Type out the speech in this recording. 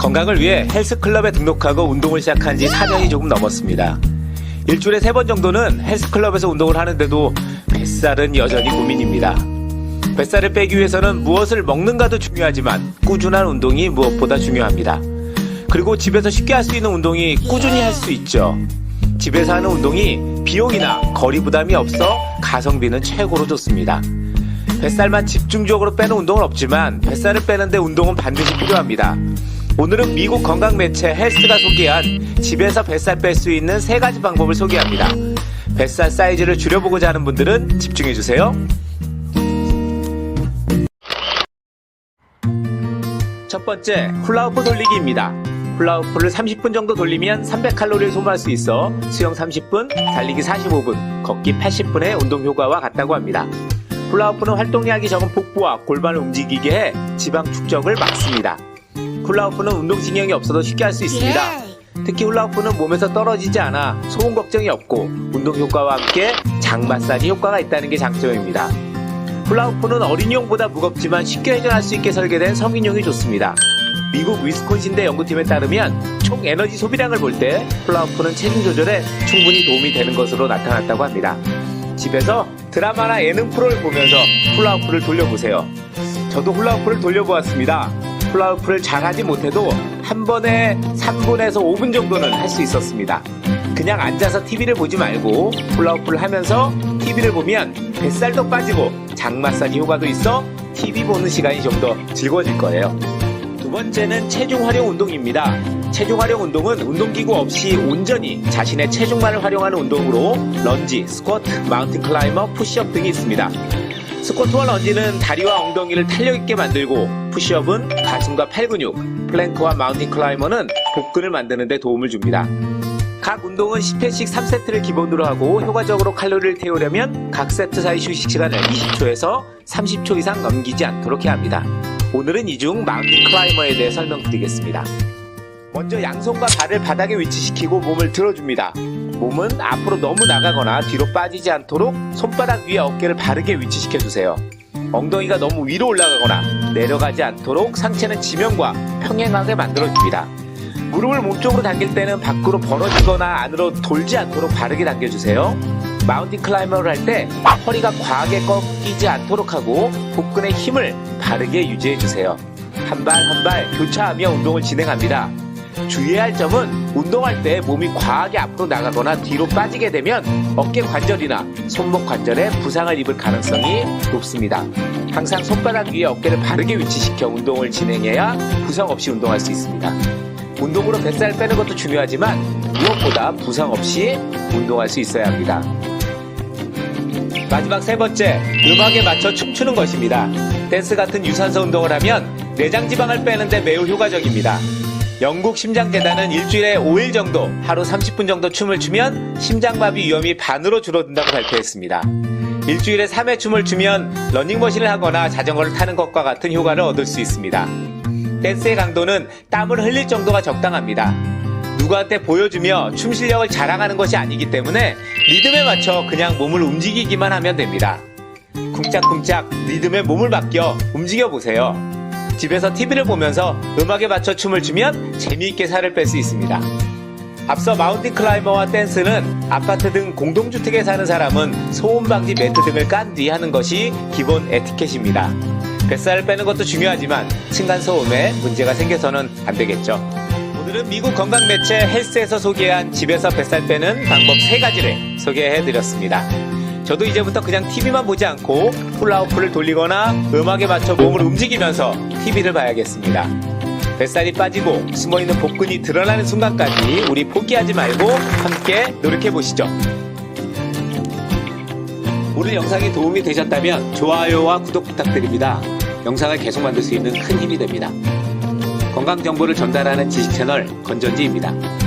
건강을 위해 헬스클럽에 등록하고 운동을 시작한 지 4년이 조금 넘었습니다. 일주일에 3번 정도는 헬스클럽에서 운동을 하는데도 뱃살은 여전히 고민입니다. 뱃살을 빼기 위해서는 무엇을 먹는가도 중요하지만 꾸준한 운동이 무엇보다 중요합니다. 그리고 집에서 쉽게 할 수 있는 운동이 꾸준히 할 수 있죠. 집에서 하는 운동이 비용이나 거리 부담이 없어 가성비는 최고로 좋습니다. 뱃살만 집중적으로 빼는 운동은 없지만 뱃살을 빼는데 운동은 반드시 필요합니다. 오늘은 미국 건강 매체 헬스가 소개한 집에서 뱃살 뺄 수 있는 세 가지 방법을 소개합니다. 뱃살 사이즈를 줄여보고자 하는 분들은 집중해 주세요. 첫 번째, 훌라후프 돌리기입니다. 훌라후프를 30분 정도 돌리면 300칼로리를 소모할 수 있어 수영 30분, 달리기 45분, 걷기 80분의 운동 효과와 같다고 합니다. 훌라후프는 활동량이 적은 복부와 골반을 움직이게 해 지방 축적을 막습니다. 훌라후프는 운동신경이 없어도 쉽게 할 수 있습니다. 특히 훌라후프는 몸에서 떨어지지 않아 소음 걱정이 없고 운동 효과와 함께 장 마사지 효과가 있다는 게 장점입니다. 훌라후프는 어린이용보다 무겁지만 쉽게 회전할 수 있게 설계된 성인용이 좋습니다. 미국 위스콘신대 연구팀에 따르면 총 에너지 소비량을 볼 때 훌라후프는 체중 조절에 충분히 도움이 되는 것으로 나타났다고 합니다. 집에서 드라마나 예능 프로를 보면서 훌라후프를 돌려보세요. 저도 훌라후프를 돌려보았습니다. 훌라후프를 잘하지 못해도 한 번에 3분에서 5분 정도는 할 수 있었습니다. 그냥 앉아서 TV를 보지 말고 훌라후프를 하면서 TV를 보면 뱃살도 빠지고 장 마사지 효과도 있어 TV 보는 시간이 좀 더 즐거워질 거예요. 두 번째는 체중 활용 운동입니다. 체중 활용 운동은 운동기구 없이 온전히 자신의 체중만을 활용하는 운동으로 런지, 스쿼트, 마운틴 클라이머, 푸시업 등이 있습니다. 스쿼트와 런지는 다리와 엉덩이를 탄력 있게 만들고 푸시업은 가슴과 팔 근육, 플랭크와 마운틴 클라이머는 복근을 만드는 데 도움을 줍니다. 각 운동은 10회씩 3세트를 기본으로 하고 효과적으로 칼로리를 태우려면 각 세트 사이 휴식 시간을 20초에서 30초 이상 넘기지 않도록 해야 합니다. 오늘은 이 중 마운틴 클라이머에 대해 설명드리겠습니다. 먼저 양손과 발을 바닥에 위치시키고 몸을 들어줍니다. 몸은 앞으로 너무 나가거나 뒤로 빠지지 않도록 손바닥 위에 어깨를 바르게 위치시켜 주세요. 엉덩이가 너무 위로 올라가거나 내려가지 않도록 상체는 지면과 평행하게 만들어줍니다. 무릎을 몸쪽으로 당길 때는 밖으로 벌어지거나 안으로 돌지 않도록 바르게 당겨주세요. 마운틴 클라이머를 할 때 허리가 과하게 꺾이지 않도록 하고 복근의 힘을 바르게 유지해주세요. 한 발 한 발 교차하며 운동을 진행합니다. 주의해야 할 점은 운동할 때 몸이 과하게 앞으로 나가거나 뒤로 빠지게 되면 어깨 관절이나 손목 관절에 부상을 입을 가능성이 높습니다. 항상 손바닥 위에 어깨를 바르게 위치시켜 운동을 진행해야 부상 없이 운동할 수 있습니다. 운동으로 뱃살 빼는 것도 중요하지만 무엇보다 부상 없이 운동할 수 있어야 합니다. 마지막 세 번째, 음악에 맞춰 춤추는 것입니다. 댄스 같은 유산소 운동을 하면 내장 지방을 빼는데 매우 효과적입니다. 영국 심장재단은 일주일에 5일 정도, 하루 30분 정도 춤을 추면 심장마비 위험이 반으로 줄어든다고 발표했습니다. 일주일에 3회 춤을 추면 러닝머신을 하거나 자전거를 타는 것과 같은 효과를 얻을 수 있습니다. 댄스의 강도는 땀을 흘릴 정도가 적당합니다. 누구한테 보여주며 춤 실력을 자랑하는 것이 아니기 때문에 리듬에 맞춰 그냥 몸을 움직이기만 하면 됩니다. 쿵짝쿵짝 리듬에 몸을 맡겨 움직여 보세요. 집에서 TV를 보면서 음악에 맞춰 춤을 추면 재미있게 살을 뺄 수 있습니다. 앞서 마운틴 클라이머와 댄스는 아파트 등 공동주택에 사는 사람은 소음 방지 매트 등을 깐 뒤 하는 것이 기본 에티켓입니다. 뱃살을 빼는 것도 중요하지만 층간 소음에 문제가 생겨서는 안 되겠죠. 오늘은 미국 건강 매체 헬스에서 소개한 집에서 뱃살 빼는 방법 세 가지를 소개해 드렸습니다. 저도 이제부터 그냥 TV만 보지 않고 훌라후프를 돌리거나 음악에 맞춰 몸을 움직이면서 TV를 봐야겠습니다. 뱃살이 빠지고 숨어있는 복근이 드러나는 순간까지 우리 포기하지 말고 함께 노력해 보시죠. 오늘 영상이 도움이 되셨다면 좋아요와 구독 부탁드립니다. 영상을 계속 만들 수 있는 큰 힘이 됩니다. 건강 정보를 전달하는 지식 채널 건전지입니다.